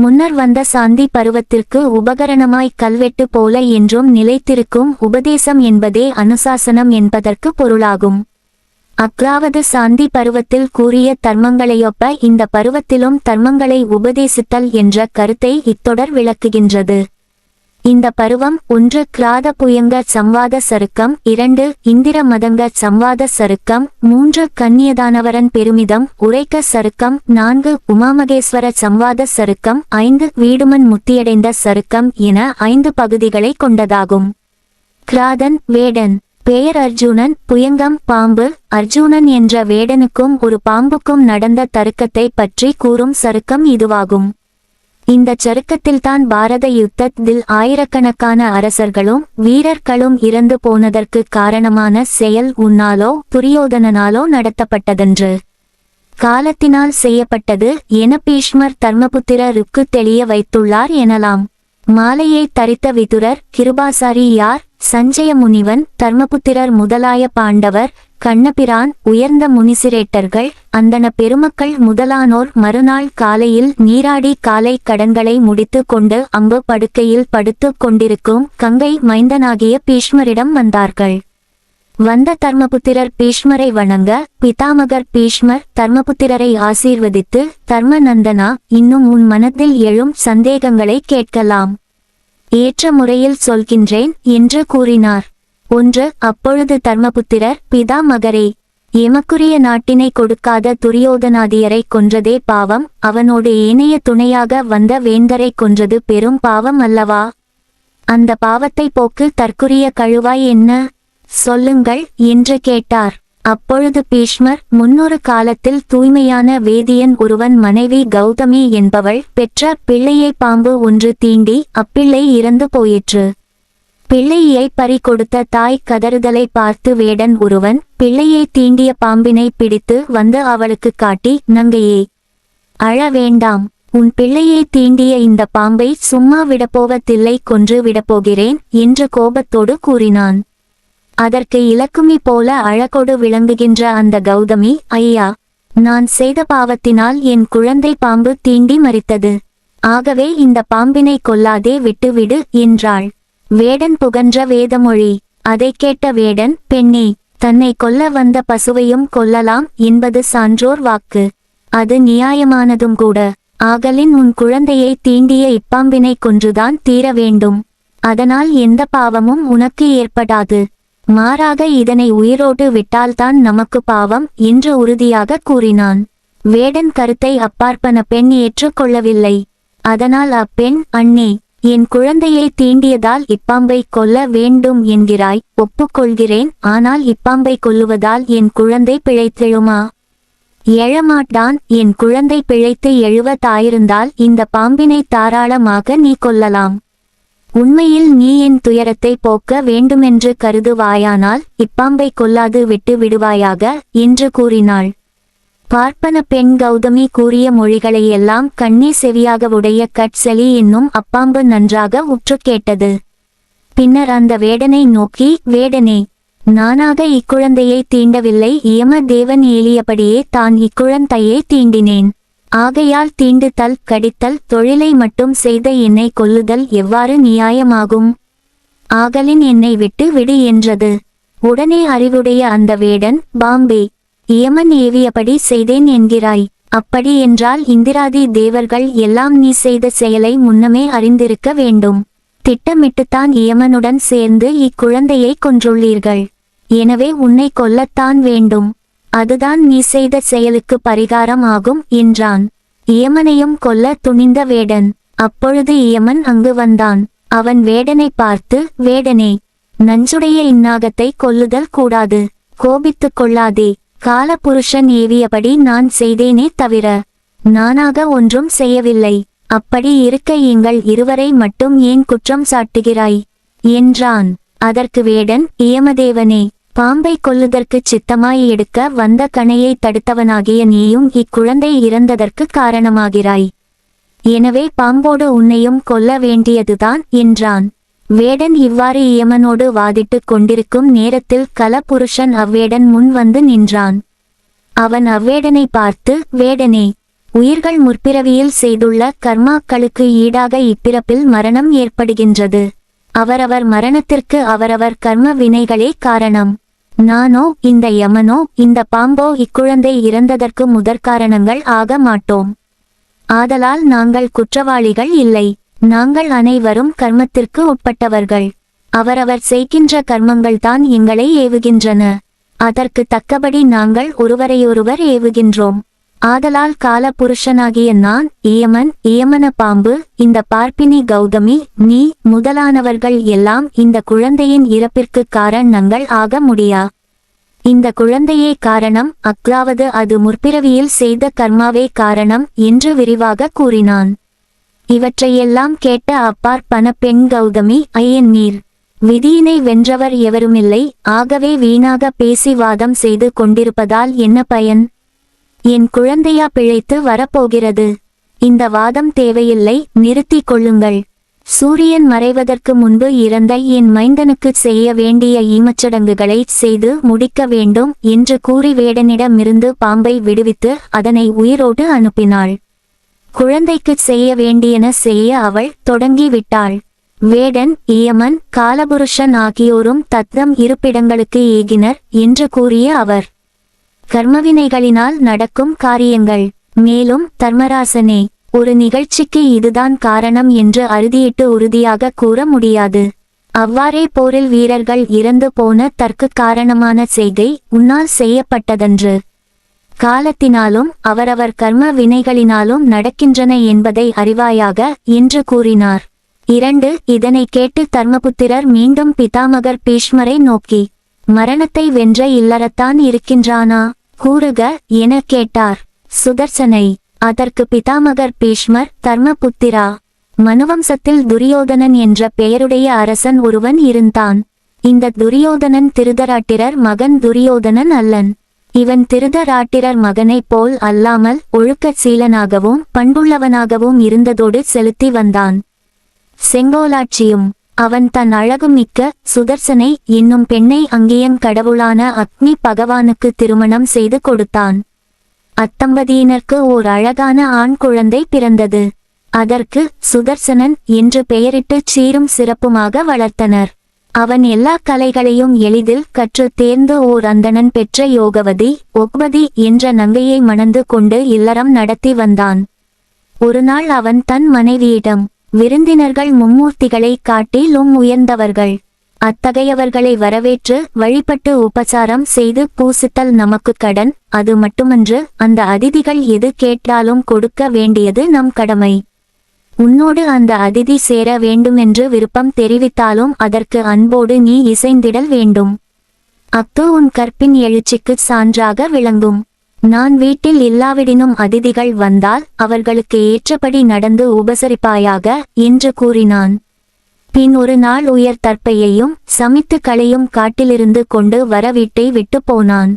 முன்னர் வந்த சாந்தி பருவத்திற்கு உபகரணமாய் கல்வெட்டு போல என்றும் நிலைத்திருக்கும் உபதேசம் என்பதே அனுசாசனம் என்பதற்கு பொருளாகும். அக்ராவது சாந்தி பருவத்தில் கூறிய தர்மங்களையொப்ப இந்த பருவத்திலும் தர்மங்களை உபதேசித்தல் என்ற கருத்தை இத்தொடர் விளக்குகின்றது. இந்த பருவம் ஒன்று கிராத புயங்க சம்வாத சருக்கம் இரண்டு இந்திர மதங்க சம்வாத சருக்கம் மூன்று கன்னியதானவரன் பெருமிதம் உரைக்க சருக்கம் நான்கு உமாமகேஸ்வர சம்வாத சருக்கம் ஐந்து வீடுமன் முத்தியடைந்த சருக்கம் என ஐந்து பகுதிகளை கொண்டதாகும். கிராதன் வேடன் பெயர் அர்ஜுனன் புயங்கம் பாம்பு அர்ஜுனன் என்ற வேடனுக்கும் ஒரு பாம்புக்கும் நடந்த தருக்கத்தை பற்றி கூறும் சருக்கம் இதுவாகும். இந்த சருக்கத்தில்தான் பாரத யுத்தத்தில் ஆயிரக்கணக்கான அரசர்களும் வீரர்களும் இறந்து போனதற்கு காரணமான செயல் உன்னாலோ துரியோதனனாலோ நடத்தப்பட்டதென்று. காலத்தினால் செய்யப்பட்டது என பீஷ்மர் தர்மபுத்திரருக்கு தெளிய வைத்துள்ளார் எனலாம். மாலையை தரித்த விதுரர் கிருபாசாரி யார்? சஞ்சய முனிவன் தர்மபுத்திரர் முதலாய பாண்டவர் கண்ணபிரான் உயர்ந்த முனிசிரேட்டர்கள் அந்தன பெருமக்கள் முதலானோர் மறுநாள் காலையில் நீராடி காலை கடன்களை முடித்து கொண்டு அம்பு படுக்கையில் படுத்துக் கொண்டிருக்கும் கங்கை மைந்தனாகிய பீஷ்மரிடம் வந்தார்கள். வந்த தர்மபுத்திரர் பீஷ்மரை வணங்க பிதாமகர் பீஷ்மர் தர்மபுத்திரரை ஆசீர்வதித்து தர்மநந்தனா இன்னும் உன் மனத்தில் எழும் சந்தேகங்களை கேட்கலாம். ஏற்ற முறையில் சொல்கின்றேன் என்று கூறினார். ஒன்று அப்பொழுது தர்மபுத்திரர் பிதா மகரே எமக்குரிய நாட்டினை கொடுக்காத துரியோதனாதியரை கொன்றதே பாவம் அவனோடு ஏனைய துணையாக வந்த வேந்தரை கொன்றது பெரும் பாவம் அல்லவா? அந்த பாவத்தை போக்கு தற்குரிய கழுவாய் என்ன? சொல்லுங்கள் என்று கேட்டார். அப்பொழுது பீஷ்மர் முன்னொரு காலத்தில் தூய்மையான வேதியன் ஒருவன் மனைவி கௌதமி என்பவள் பெற்ற பிள்ளையை பாம்பு ஒன்று தீண்டி அப்பிள்ளை இறந்து போயிற்று. பிள்ளையை பறி கொடுத்த தாய் கதறுதலை பார்த்து வேடன் ஒருவன் பிள்ளையை தீண்டிய பாம்பினை பிடித்து வந்து அவளுக்கு காட்டி நங்கையே அழ வேண்டாம். உன் பிள்ளையை தீண்டிய இந்த பாம்பை சும்மா விடப்போவதில்லை கொன்று விடப்போகிறேன் என்று கோபத்தோடு கூறினான். அதற்கு இலக்குமி போல அழகொடு விளங்குகின்ற அந்த கௌதமி ஐயா நான் செய்த பாவத்தினால் என் குழந்தை பாம்பு தீண்டி மறித்தது ஆகவே இந்த பாம்பினை கொல்லாதே விட்டுவிடு என்றாள். வேடன் புகன்ற வேதமொழி. அதைக் கேட்ட வேடன் பெண்ணே தன்னை கொல்ல வந்த பசுவையும் கொல்லலாம் என்பது சான்றோர் வாக்கு. அது நியாயமானதும் கூட. ஆகலின் உன் குழந்தையை தீண்டிய இப்பாம்பினை கொன்றுதான் தீர வேண்டும். அதனால் எந்த பாவமும் உனக்கு ஏற்படாது. மாறாக இதனை உயிரோடு விட்டால்தான் நமக்கு பாவம் என்று உறுதியாக கூறினான். வேடன் கருத்தை அப்பாற்பன பெண் ஏற்றுக்கொள்ளவில்லை. அதனால் அப்பெண் அண்ணே என் குழந்தையை தீண்டியதால் இப்பாம்பை கொல்ல வேண்டும் என்கிறாய் ஒப்புக்கொள்கிறேன் ஆனால் இப்பாம்பை கொல்லுவதால் என் குழந்தை பிழைத்தெழுமா? எழமாட்டான் என் குழந்தை பிழைத்து எழுவதாயிருந்தால் இந்த பாம்பினை தாராளமாக நீ கொல்லலாம். உண்மையில் நீ என் துயரத்தை போக்க வேண்டுமென்று கருதுவாயானால் இப்பாம்பை கொல்லாது விட்டு விடுவாயாக என்று கூறினாள். பார்ப்பன பெண் கௌதமி கூறிய மொழிகளையெல்லாம் கண்ணே செவியாக உடைய கட்செலி என்னும் அப்பாம்பு நன்றாக உற்று கேட்டது. பின்னர் அந்த வேடனை நோக்கி வேடனே நானாக இக்குழந்தையை தீண்டவில்லை யம தேவன் ஏலியபடியே தான் இக்குழந்தையை தீண்டினேன். ஆகையால் தீண்டுதல் கடித்தல் தொழிலை மட்டும் செய்த என்னை கொல்லுதல் எவ்வாறு நியாயமாகும்? ஆகலின் என்னை விட்டு விடு என்றது. உடனே அறிவுடைய அந்த வேடன் பாம்பே இயமன் ஏவியபடி செய்தேன் என்கிறாய். அப்படி என்றால் இந்திராதி தேவர்கள் எல்லாம் நீ செய்த செயலை முன்னமே அறிந்திருக்க வேண்டும். திட்டமிட்டுத்தான் இயமனுடன் சேர்ந்து இக்குழந்தையை கொன்றுள்ளீர்கள். எனவே உன்னை கொல்லத்தான் வேண்டும். அதுதான் நீ செய்த செயலுக்கு பரிகாரம் ஆகும் என்றான். இயமனையும் கொல்ல துணிந்த வேடன். அப்பொழுது இயமன் அங்கு வந்தான். அவன் வேடனை பார்த்து வேடனே நஞ்சுடைய இந்நாகத்தை கொல்லுதல் கூடாது. கோபித்துக் கொள்ளாதே. காலபுருஷன் ஏவியபடி நான் செய்தேனே தவிர நானாக ஒன்றும் செய்யவில்லை. அப்படி இருக்க எங்கள் இருவரை மட்டும் ஏன் குற்றம் சாட்டுகிறாய்? என்றான். அதற்கு வேடன் இயமதேவனே பாம்பை கொல்லுதற்குச் சித்தமாய் எடுக்க வந்த கணையை தடுத்தவனாகிய நீயும் இக்குழந்தை இறந்ததற்கு காரணமாகிறாய். எனவே பாம்போடு உன்னையும் கொல்ல வேண்டியதுதான் என்றான். வேடன் இவ்வாறு இயமனோடு வாதிட்டுக் கொண்டிருக்கும் நேரத்தில் கலபுருஷன் அவ்வேடன் முன் வந்து நின்றான். அவன் அவ்வேடனை பார்த்து வேடனே உயிர்கள் முற்பிறவியில் செய்துள்ள கர்மாக்களுக்கு ஈடாக இப்பிறப்பில் மரணம் ஏற்படுகின்றது. அவரவர் மரணத்திற்கு அவரவர் கர்ம வினைகளே காரணம். நானோ இந்த யமனோ இந்த பாம்போ இக்குழந்தை இறந்ததற்கு முதற்காரணங்கள் ஆக மாட்டோம். ஆதலால் நாங்கள் குற்றவாளிகள் இல்லை. நாங்கள் அனைவரும் கர்மத்திற்கு உட்பட்டவர்கள். அவரவர் செய்கின்ற கர்மங்கள்தான் எங்களை ஏவுகின்றன. அதற்கு தக்கபடி நாங்கள் ஒருவரையொருவர் ஏவுகின்றோம். ஆதலால் கால புருஷனாகிய நான் ஏமன் இயமன பாம்பு இந்த பார்ப்பினி கௌதமி நீ முதலானவர்கள் எல்லாம் இந்த குழந்தையின் இறப்பிற்கு காரணங்கள் ஆக முடியா? இந்த குழந்தையே காரணம் அக்ராவது அது முற்பிறவியில் செய்த கர்மாவே காரணம் என்று விரிவாக கூறினான். இவற்றையெல்லாம் கேட்ட அப்பார் பெண் கௌதமி ஐயன் நீர் விதியினை வென்றவர் எவருமில்லை ஆகவே வீணாக பேசி வாதம் செய்து கொண்டிருப்பதால் என்ன பயன்? என் குழந்தையா பிழைத்து வரப்போகிறது. இந்த வாதம் தேவையில்லை நிறுத்திக் கொள்ளுங்கள். சூரியன் மறைவதற்கு முன்பு இறந்த என் மைந்தனுக்கு செய்ய வேண்டிய ஈமச்சடங்குகளை செய்து முடிக்க வேண்டும் என்று கூறி வேடனிடமிருந்து பாம்பை விடுவித்து அதனை உயிரோடு அனுப்பினாள். குழந்தைக்கு செய்ய வேண்டியன செய்ய அவள் தொடங்கிவிட்டாள். வேடன் இயமன் காலபுருஷன் ஆகியோரும் தத்தம் இருப்பிடங்களுக்கு ஏகினர் என்று கூறிய அவர். கர்மவினைகளினால் நடக்கும் காரியங்கள். மேலும் தர்மராசனே ஒரு நிகழ்ச்சிக்கு இதுதான் காரணம் என்று அறுதியிட்டு உறுதியாக கூற முடியாது. அவ்வாறே போரில் வீரர்கள் இறந்து போன தற்கு காரணமான செய்கை உன்னால் செய்யப்பட்டதன்று. காலத்தினாலும் அவரவர் கர்ம வினைகளினாலும் நடக்கின்றன என்பதை அறிவாயாக என்று கூறினார். இரண்டு இதனை கேட்டு தர்மபுத்திரர் மீண்டும் பிதாமகர் பீஷ்மரை நோக்கி மரணத்தை வென்ற இல்லறத்தான் இருக்கின்றானா? கூறுக என கேட்டார். சுதர்சனை அதற்கு பிதாமகர் பீஷ்மர் தர்மபுத்திரா. மனுவம்சத்தில் துரியோதனன் என்ற பெயருடைய அரசன் ஒருவன் இருந்தான். இந்த துரியோதனன் திருதராட்டிரர் மகன் துரியோதனன் அல்லன். இவன் திருதராட்டிரர் மகனைப் போல் அல்லாமல் ஒழுக்கச் சீலனாகவும் பண்புள்ளவனாகவும் இருந்ததோடு செலுத்தி வந்தான். செங்கோலாட்சியும் அவன் தன் அழகுமிக்க சுதர்சனை என்னும் பெண்ணை அங்கேயும் கடவுளான அக்னி பகவானுக்கு திருமணம் செய்து கொடுத்தான். அத்தம்பதியினருக்கு ஓர் அழகான ஆண் குழந்தை பிறந்தது. அதற்கு சுதர்சனன் என்று பெயரிட்டுச் சீரும் சிறப்புமாக வளர்த்தனர். அவன் எல்லா கலைகளையும் எளிதில் கற்றுத் தேர்ந்து ஓர் அந்தணன் பெற்ற யோகவதி ஒக்வதி என்ற நங்கையை மணந்து கொண்டு இல்லறம் நடத்தி வந்தான். ஒருநாள் அவன் தன் மனைவியிடம் விருந்தினர்கள் மும்மூர்த்திகளை காட்டிலும் உயர்ந்தவர்கள். அத்தகையவர்களை வரவேற்று வழிபட்டு உபசாரம் செய்து பூசித்தல் நமக்கு கடன். அது மட்டுமன்று அந்த அதிதிகள் எது கேட்டாலும் கொடுக்க வேண்டியது நம் கடமை. உன்னோடு அந்த அதிதி சேர வேண்டுமென்று விருப்பம் தெரிவித்தாலும் அதற்கு அன்போடு நீ இசைந்திடல் வேண்டும். அத்து உன் கற்பின் எழுச்சிக்குச் சான்றாக விளங்கும். நான் வீட்டில் இல்லாவிடினும் அதிதிகள் வந்தால் அவர்களுக்கு ஏற்றபடி நடந்து உபசரிப்பாயாக என்று கூறினான். பின் ஒரு நாள் உயர் தற்பையையும் சமித்து களையும் காட்டிலிருந்து கொண்டு வர வீட்டை விட்டு போனான்.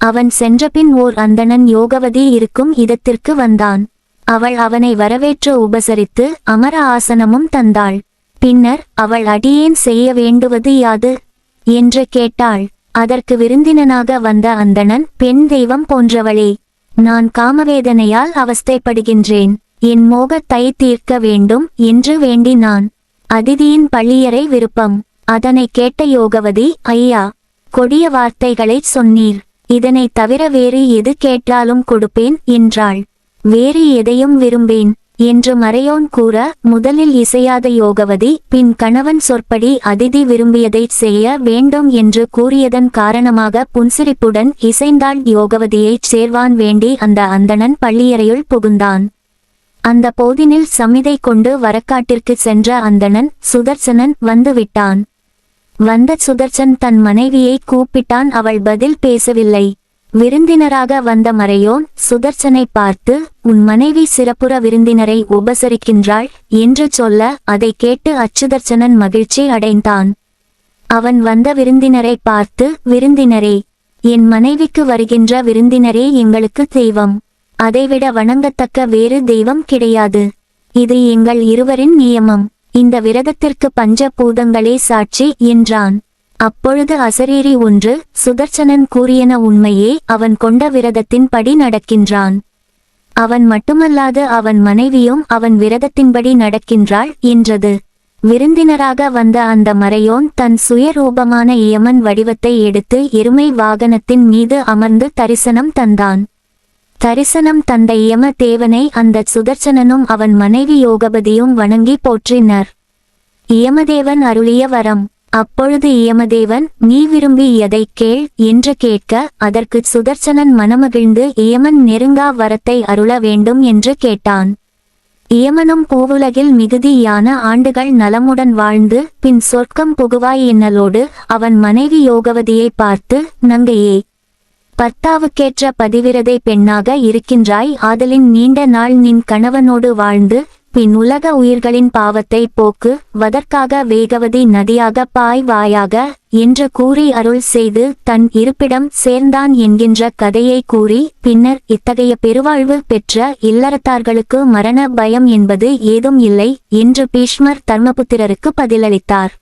அவன் சென்றபின் ஓர் அந்தணன் யோகவதி இருக்கும் இடத்திற்கு வந்தான். அவள் அவனை வரவேற்று உபசரித்து அமர ஆசனமும் தந்தாள். பின்னர் அவள் அடியேன் செய்ய வேண்டுவது யாது? என்று கேட்டாள். அதற்கு விருந்தினனாக வந்த அந்தணன் பெண் தெய்வம் போன்றவளே நான் காமவேதனையால் அவஸ்தைப்படுகின்றேன். என் மோகத்தை தீர்க்க வேண்டும் என்று வேண்டினான். அதிதியின் பள்ளியறை விருப்பம். அதனை கேட்ட யோகவதி ஐயா கொடிய வார்த்தைகளைச் சொன்னீர். இதனை தவிர வேறு எது கேட்டாலும் கொடுப்பேன் என்றாள். வேறு எதையும் விரும்பேன். என்று மறையோன் கூற முதலில் இசையாத யோகவதி பின் கணவன் சொற்படி அதிதி விரும்பியதைச் செய்ய வேண்டும் என்று கூறியதன் காரணமாக புன்சிரிப்புடன் இசைந்தாள் யோகவதியைச் சேர்வான் வேண்டி அந்த அந்தணன் பள்ளியறையுள் புகுந்தான். அந்த போதினில் சமிதை கொண்டு வரக்காட்டிற்கு சென்ற அந்தணன் சுதர்சனன் வந்து விட்டான் வந்த சுதர்சன் தன் மனைவியை கூப்பிட்டான் அவள் பதில் பேசவில்லை. விருந்தினராக வந்த மறையோன் சுதர்சனை பார்த்து உன் மனைவி சிறப்புற விருந்தினரை உபசரிக்கின்றாள் என்று சொல்ல அதை கேட்டு அச்சுதர்சனன் மகிழ்ச்சி அடைந்தான். அவன் வந்த விருந்தினரை பார்த்து விருந்தினரே என் மனைவிக்கு வருகின்ற விருந்தினரே எங்களுக்கு தெய்வம். அதைவிட வணங்கத்தக்க வேறு தெய்வம் கிடையாது. இது எங்கள் இருவரின் நியமம். இந்த விரதத்திற்கு பஞ்ச பூதங்களே சாட்சி என்றான். அப்பொழுது அசரீரி ஒன்று சுதர்சனன் கூறியன உண்மையே அவன் கொண்ட விரதத்தின் படி நடக்கின்றான். அவன் மட்டுமல்லாது அவன் மனைவியும் அவன் விரதத்தின்படி நடக்கின்றாள் என்றது. விருந்தினராக வந்த அந்த மறையோன் தன் சுயரூபமான இயமன் வடிவத்தை எடுத்து எருமை வாகனத்தின் மீது அமர்ந்து தரிசனம் தந்தான். தரிசனம் தந்த இயம தேவனை அந்த சுதர்சனனும் அவன் மனைவி யோகபதியும் வணங்கி போற்றினர். இயமதேவன் அருளிய வரம். அப்பொழுது இயமதேவன் நீ விரும்பி எதை கேள் என்று கேட்க அதற்கு சுதர்சனன் மனமகிழ்ந்து இயமன் நெருங்கா வரத்தை அருள வேண்டும் என்று கேட்டான். இயமனும் பூவுலகில் மிகுதியான ஆண்டுகள் நலமுடன் வாழ்ந்து பின் சொர்க்கம் புகுவாய் என்னலோடு அவன் மனைவி யோகவதியை பார்த்து நங்கையே பர்த்தாவுக்கேற்ற பதிவிரதை பெண்ணாக இருக்கின்றாய். ஆதலின் நீண்ட நாள் நின் கணவனோடு வாழ்ந்து பின் உலக உயிர்களின் பாவத்தை போக்கு வதற்காக வேகவதி நதியாக பாய் வாயாக என்று கூறி அருள் செய்து தன் இருப்பிடம் சேர்ந்தான் என்கின்ற கதையை கூறி பின்னர் இத்தகைய பெருவாழ்வு பெற்ற இல்லறத்தார்களுக்கு மரண பயம் என்பது ஏதும் இல்லை என்று பீஷ்மர் தர்மபுத்திரருக்கு பதிலளித்தார்.